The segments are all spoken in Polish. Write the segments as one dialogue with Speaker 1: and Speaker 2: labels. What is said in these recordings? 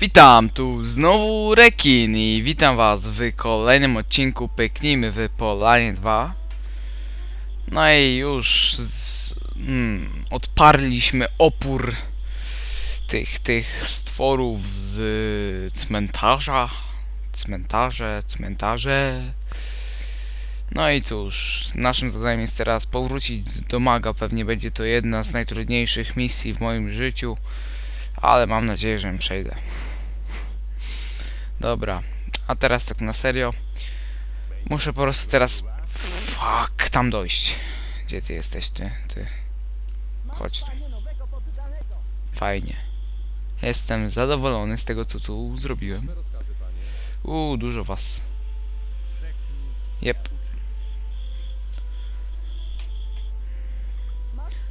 Speaker 1: Witam, tu znowu Rekin i witam was w kolejnym odcinku Pyknijmy w Polanie 2 No i już z, mm, odparliśmy opór tych, tych stworów z cmentarza. Cmentarze, cmentarze. No i cóż, naszym zadaniem jest teraz powrócić do Maga. Pewnie będzie to jedna z najtrudniejszych misji w moim życiu ale mam nadzieję, że przejdę. Dobra, a teraz tak na serio. Muszę po prostu teraz. Fuck, tam dojść. Gdzie ty jesteś, ty? Ty. Chodź tu. Fajnie. Jestem zadowolony z tego, co tu zrobiłem. Uuu, dużo was. Jep.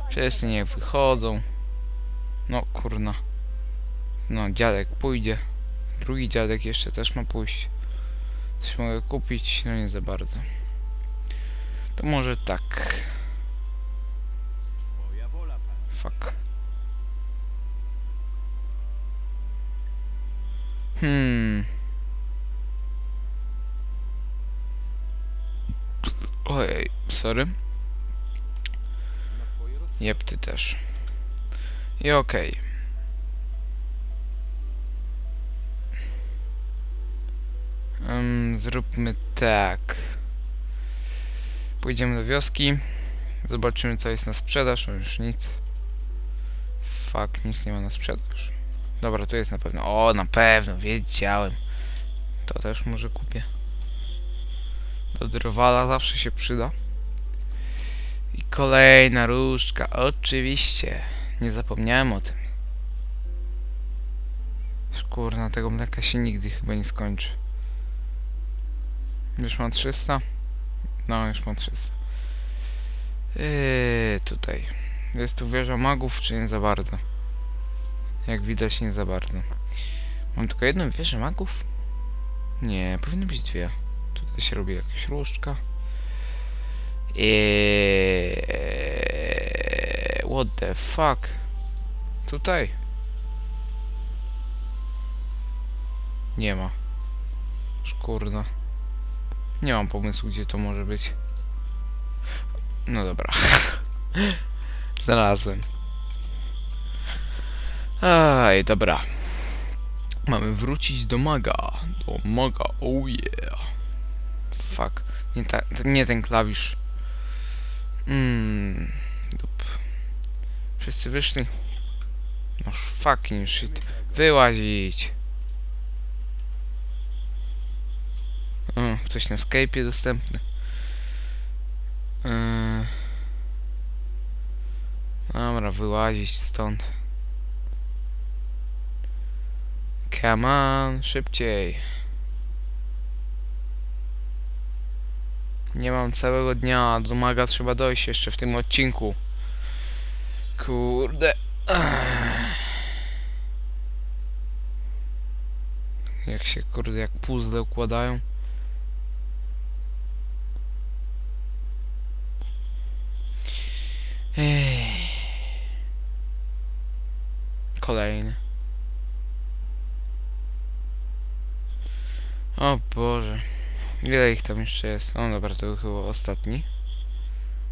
Speaker 1: Wszyscy niech wychodzą. No, kurna. No, dziadek pójdzie. Drugi dziadek jeszcze też ma pójść. Coś mogę kupić? No nie za bardzo. To może tak. Fuck. Hmm. Ojej, sorry. Jep, ty też. I okej. Em, zróbmy tak. Pójdziemy do wioski. Zobaczymy co jest na sprzedaż. O już nic. Fuck, nic nie ma na sprzedaż. Dobra, to jest na pewno. O, na pewno, wiedziałem. To też może kupię. Do drwala zawsze się przyda. I kolejna różdżka, oczywiście. Nie zapomniałem o tym. Kurna, tego mleka się nigdy chyba nie skończy. Już mam 300? No, już mam 300. Yy, tutaj. Jest tu wieża magów, czy nie za bardzo? Jak widać, nie za bardzo. Mam tylko jedną wieżę magów? Nie, powinny być dwie. Tutaj się robi jakaś różdżka. Eee, what the fuck? Tutaj? Nie ma. Szkurna. Nie mam pomysłu, gdzie to może być. No dobra. Znalazłem. Aj, dobra. Mamy wrócić do maga. Do maga, oh yeah. Fuck. Nie, ta, nie ten klawisz. Mmm. Dup. Wszyscy wyszli. No fucking shit. Wyłazić. O, ktoś na Skype'ie dostępny. Yy. Dobra, wyłazić stąd. Come on, szybciej. Nie mam całego dnia, do maga trzeba dojść jeszcze w tym odcinku. Kurde. Jak się, kurde, jak puzzle układają. Kolejny. O Boże. Ile ich tam jeszcze jest? O dobra, to był chyba ostatni.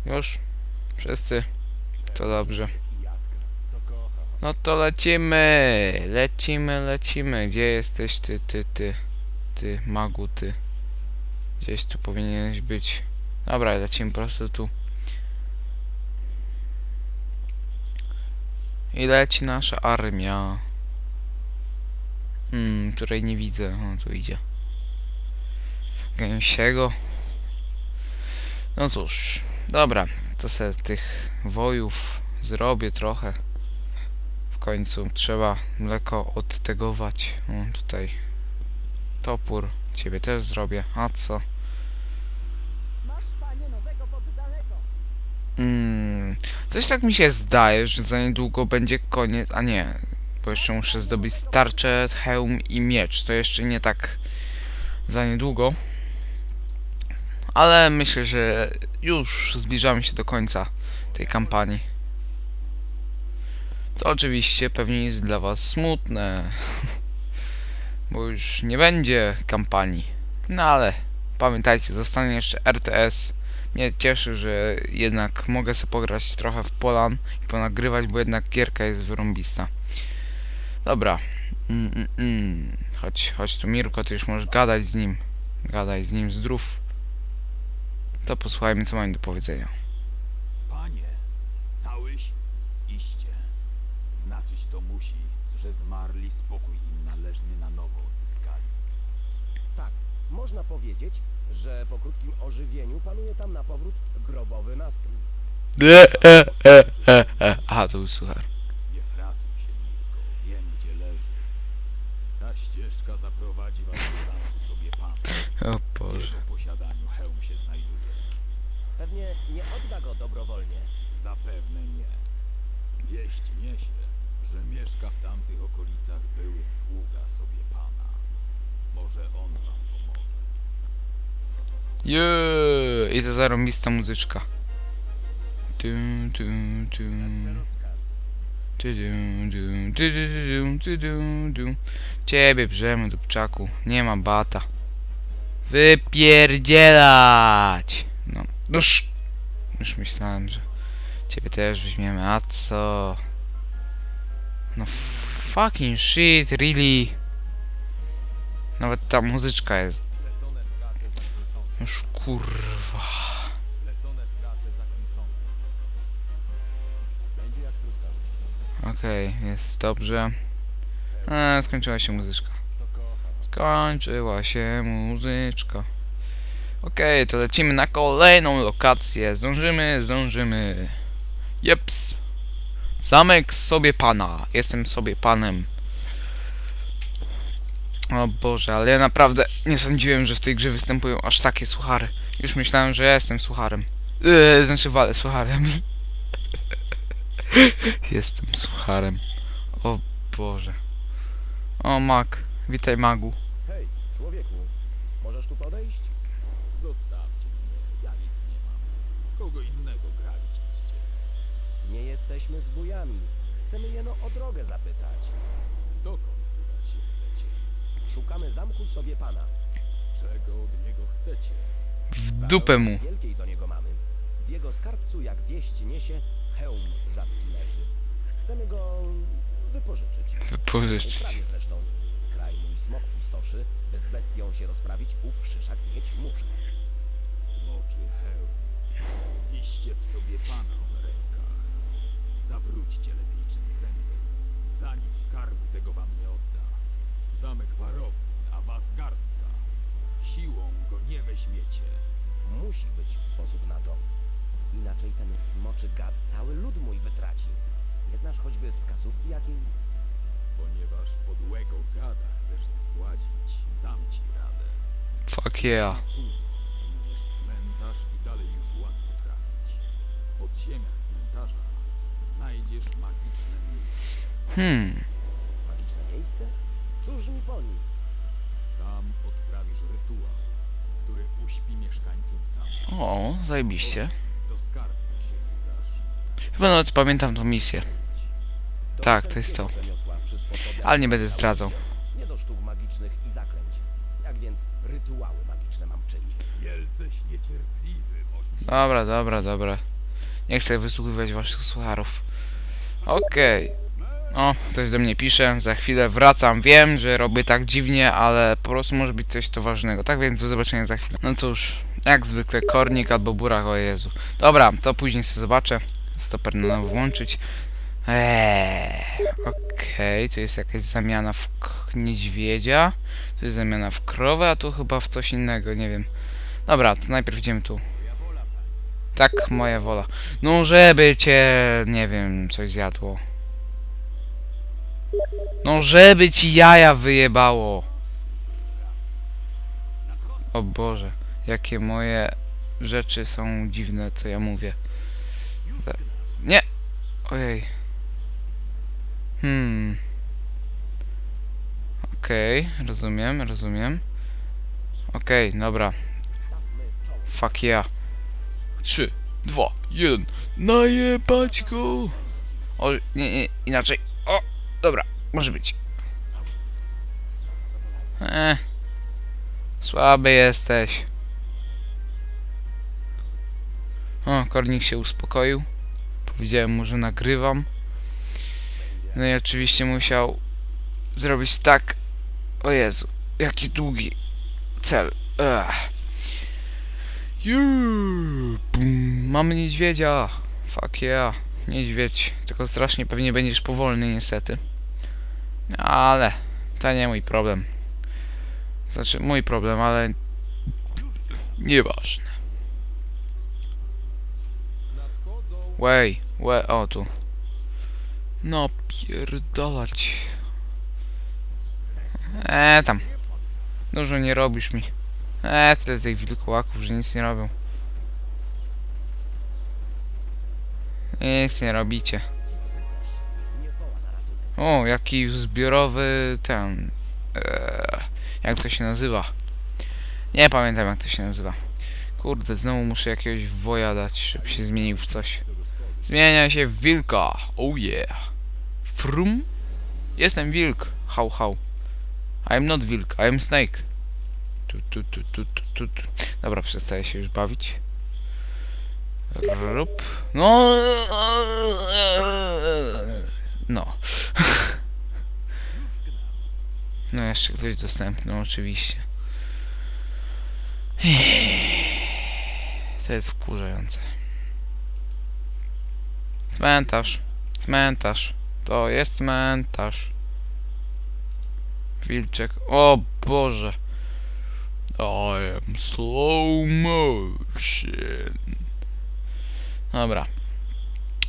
Speaker 1: Już? Wszyscy? To dobrze. No to lecimy! Lecimy, lecimy. Gdzie jesteś ty, ty, ty? Ty, magu, ty. Gdzieś tu powinieneś być. Dobra, lecimy po prostu tu. I leci nasza armia. Hmm, której nie widzę. O, tu idzie. Gęsiego. No cóż, dobra, to se tych wojów zrobię trochę. W końcu trzeba mleko odtegować. O, tutaj topór. Ciebie też zrobię. A co?
Speaker 2: Masz panie nowego poddanego.
Speaker 1: Mm, coś tak mi się zdaje, że za niedługo będzie koniec. A nie, bo jeszcze muszę zdobyć tarczę, hełm i miecz. To jeszcze nie tak za niedługo. Ale myślę, że już zbliżamy się do końca tej kampanii. Co oczywiście pewnie jest dla was smutne. bo już nie będzie kampanii. No ale pamiętajcie, zostanie jeszcze RTS. Mnie cieszy, że jednak mogę sobie pograć trochę w Polan i ponagrywać, bo jednak gierka jest wyrąbista. Dobra. Mm, mm, mm. Chodź, chodź tu Mirko, ty już możesz gadać z nim. Gadaj z nim zdrów. To posłuchajmy, co mają do powiedzenia.
Speaker 3: Panie, całyś iście. Znaczyć to musi, że zmarli spokój im należny na nowo odzyskali.
Speaker 4: Tak, można powiedzieć, że po krótkim ożywieniu panuje tam na powrót grobowy nastrój.
Speaker 1: Aha, to był suchar.
Speaker 3: Nie frasuj się, Mirko, wiem gdzie leży. Ta ścieżka zaprowadzi was do zamku sobie pan.
Speaker 1: O
Speaker 3: W
Speaker 1: Boże.
Speaker 3: jego posiadaniu hełm się znajduje.
Speaker 4: Pewnie nie odda go dobrowolnie.
Speaker 3: Zapewne nie. Wieść niesie, że mieszka w tamtych okolicach były sługa sobie pana. Może on wam
Speaker 1: Jeee, i to zarąbista muzyczka. Ciebie brzemy, dupczaku. Nie ma bata. Wypierdzielać! No, już. Już myślałem, że ciebie też weźmiemy. A co? No fucking shit, really? Nawet ta muzyczka jest. Już kurwa.
Speaker 3: Zlecone prace zakończone.
Speaker 4: Będzie jak rozkażesz.
Speaker 1: Okej, jest dobrze. E, skończyła się muzyczka. Skończyła się muzyczka. Okej, to lecimy na kolejną lokację. Zdążymy, zdążymy. Jeps. Zamek sobie pana. Jestem sobie panem. O Boże, ale ja naprawdę nie sądziłem, że w tej grze występują aż takie suchary. Już myślałem, że ja jestem sucharem. Yy, znaczy walę sucharem. jestem sucharem. O Boże. O Mag. Witaj Magu.
Speaker 4: Hej, człowieku, możesz tu podejść?
Speaker 3: Zostawcie mnie, ja nic nie mam. Kogo innego grabić idźcie.
Speaker 4: Nie jesteśmy zbójami. Chcemy jeno o drogę zapytać.
Speaker 3: Dokąd?
Speaker 4: Szukamy zamku sobie pana.
Speaker 3: Czego od niego chcecie?
Speaker 1: W dupę mu.
Speaker 4: Wielkiej do niego mamy. W jego skarbcu, jak wieść niesie, hełm rzadki leży. Chcemy go wypożyczyć.
Speaker 1: Wypożyczyć.
Speaker 4: Prawie zresztą. Kraj mój smok pustoszy, by z bestią się rozprawić, ów szyszak mieć muszę.
Speaker 3: Smoczy hełm. Iście w sobie pana w rękach. Zawróćcie lepiej czym prędzej. Zanim skarbu tego wam nie odda. Zamek warowny, a was garstka. Siłą go nie weźmiecie.
Speaker 4: Musi być sposób na to. Inaczej ten smoczy gad cały lud mój wytraci. Nie znasz choćby wskazówki jakiej?
Speaker 3: Ponieważ podłego gada chcesz zgładzić, dam ci radę.
Speaker 1: Fuck yeah.
Speaker 3: Cmentarz i dalej już łatwo trafić. W podziemiach cmentarza znajdziesz magiczne miejsce.
Speaker 1: Hmm.
Speaker 4: Magiczne miejsce? Cóż mi po nim?
Speaker 3: Tam odprawisz rytuał, który uśpi mieszkańców zamku.
Speaker 1: O, zajebiście.
Speaker 3: Do skarbca się.
Speaker 1: Chyba nawet pamiętam tą misję.
Speaker 4: Do
Speaker 1: Tak, to jest to.
Speaker 4: rzemiosła
Speaker 1: Ale nie będę zdradzał.
Speaker 4: Nie do sztuk magicznych i zaklęć. Jak więc rytuały magiczne mam czynić?
Speaker 3: Wielceś niecierpliwy, mości.
Speaker 1: Dobra, dobra, dobra. Nie chcę wysłuchiwać waszych słucharów. Okej. O, ktoś do mnie pisze. Za chwilę wracam. Wiem, że robię tak dziwnie, ale po prostu może być coś to ważnego. Tak więc do zobaczenia za chwilę. No cóż, jak zwykle kornik albo burak, o Jezu. Dobra, to później sobie zobaczę. Stoper na nowo włączyć. Eee, okej, tu jest jakaś zamiana w niedźwiedzia. Tu jest zamiana w krowę, a tu chyba w coś innego, nie wiem. Dobra, to najpierw idziemy tu. Tak, moja wola. No, żeby cię, nie wiem, coś zjadło. No, żeby ci jaja wyjebało. O Boże, jakie moje rzeczy są dziwne, co ja mówię. Nie! Ojej. Hmm. Okej, rozumiem, rozumiem. Okej, dobra.
Speaker 4: Stawmy czoło.
Speaker 1: Fuck yeah. 3, 2, 1. Najebać go! O, nie, nie, inaczej. Dobra, może być. Eh. Słaby jesteś. O, Kornik się uspokoił. Powiedziałem mu, że nagrywam. No i oczywiście musiał zrobić tak. O Jezu, jaki długi cel. Mamy niedźwiedzia. Fuck yeah. Niedźwiedź. Tylko strasznie pewnie będziesz powolny niestety. Ale to nie mój problem. Znaczy mój problem, ale nieważne. Wej, łe, o tu. No pierdolać. E tam. Dużo nie robisz mi. E tyle tych wilkołaków, że nic nie robią. Nic nie robicie. O, jaki zbiorowy ten. Eee, jak to się nazywa? Nie pamiętam jak to się nazywa. Kurde, znowu muszę jakiegoś woja dać, żeby się zmienił w coś. Zmienia się w wilka. Oh yeah. Frum? Jestem wilk. How how. I'm not wilk, I'm snake. Tu, tu, tu, tu, tu, tu, tu. Dobra, przestaję się już bawić. Rup. No. No. No jeszcze ktoś dostępny oczywiście. To jest wkurzające. Cmentarz. Cmentarz. To jest cmentarz. Wilczek. O Boże. I am slow motion. Dobra.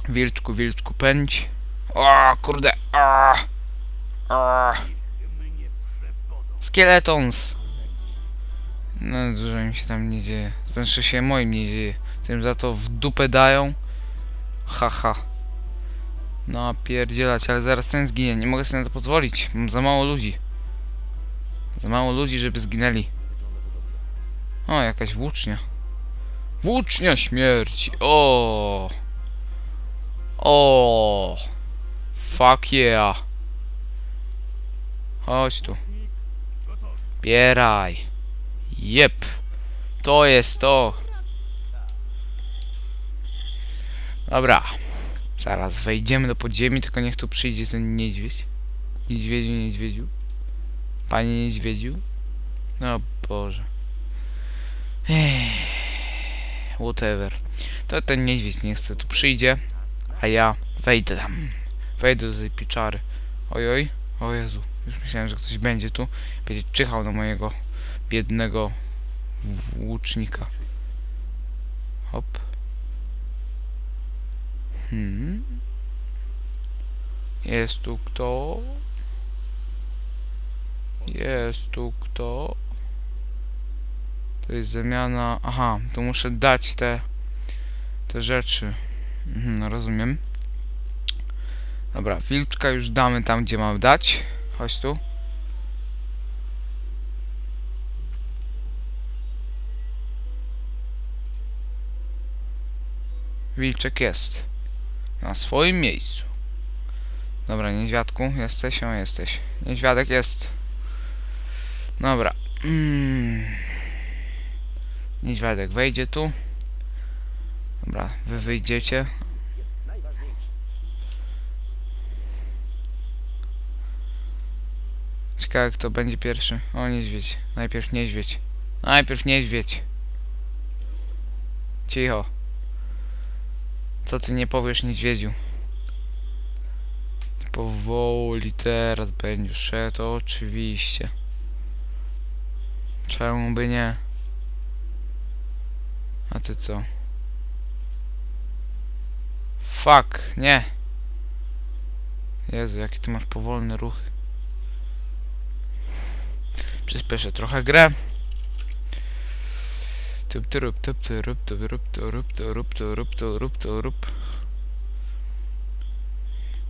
Speaker 1: Wilczku, wilczku, pędź. O kurde. A. A. Skeletons. No dużo mi się tam nie dzieje. Znaczy się moim nie dzieje. Tym za to w dupę dają. Haha. No pierdzielać, ale zaraz ten zginie. Nie mogę sobie na to pozwolić. Mam za mało ludzi. Za mało ludzi, żeby zginęli. O, jakaś włócznia. Włócznia śmierci. O. O. Fuck yeah. Chodź tu. Bieraj. Jep. To jest to. Dobra. Zaraz wejdziemy do podziemi, tylko niech tu przyjdzie ten niedźwiedź. Niedźwiedziu, niedźwiedziu. Panie niedźwiedziu. No Boże. Ech. Whatever. To ten niedźwiedź nie chce, tu przyjdzie. A ja wejdę tam. Wejdę do tej pieczary. Ojoj. O Jezu. Już myślałem, że ktoś będzie tu. Będzie czyhał na mojego biednego włócznika. Hop. Hmm. Jest tu kto? Jest tu kto? To jest zamiana... Aha, to muszę dać te... Te rzeczy. Mhm, no rozumiem. Dobra, wilczka już damy tam, gdzie mamy dać. Chodź tu. Wilczek jest. Na swoim miejscu. Dobra, niedźwiadku, jesteś? O, jesteś. Niedźwiadek jest. Dobra. Mm. Niedźwiadek wejdzie tu. Dobra, wy wyjdziecie. Ciekawe kto będzie pierwszy. O, niedźwiedź. Najpierw niedźwiedź. Najpierw niedźwiedź. Cicho. Co ty nie powiesz niedźwiedziu? Powoli teraz będziesz szedł, oczywiście. Czemu by nie? A ty co? Fuck, nie. Jezu, jakie ty masz powolne ruchy. Przyspieszę trochę grę. Tup, turup, tup, turup, turup, turup, turup, turup, turup, turup.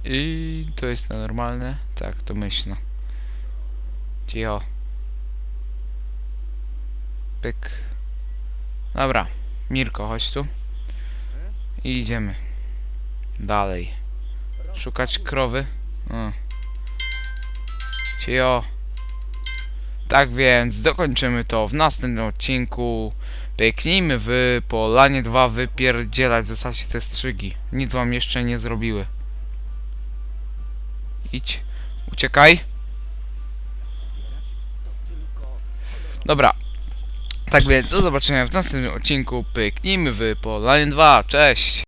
Speaker 1: I to jest na normalne? Tak, to myślę. Cicho. Pyk. Dobra. Mirko, chodź tu. I idziemy. Dalej. Szukać krowy. O. Cicho. Tak więc dokończymy to w następnym odcinku. Pyknijmy w Polanie 2 wypierdzielać zasadzie te strzygi. Nic wam jeszcze nie zrobiły. Idź. Uciekaj. Dobra. Tak więc do zobaczenia w następnym odcinku. Pyknijmy w Polanie 2. Cześć!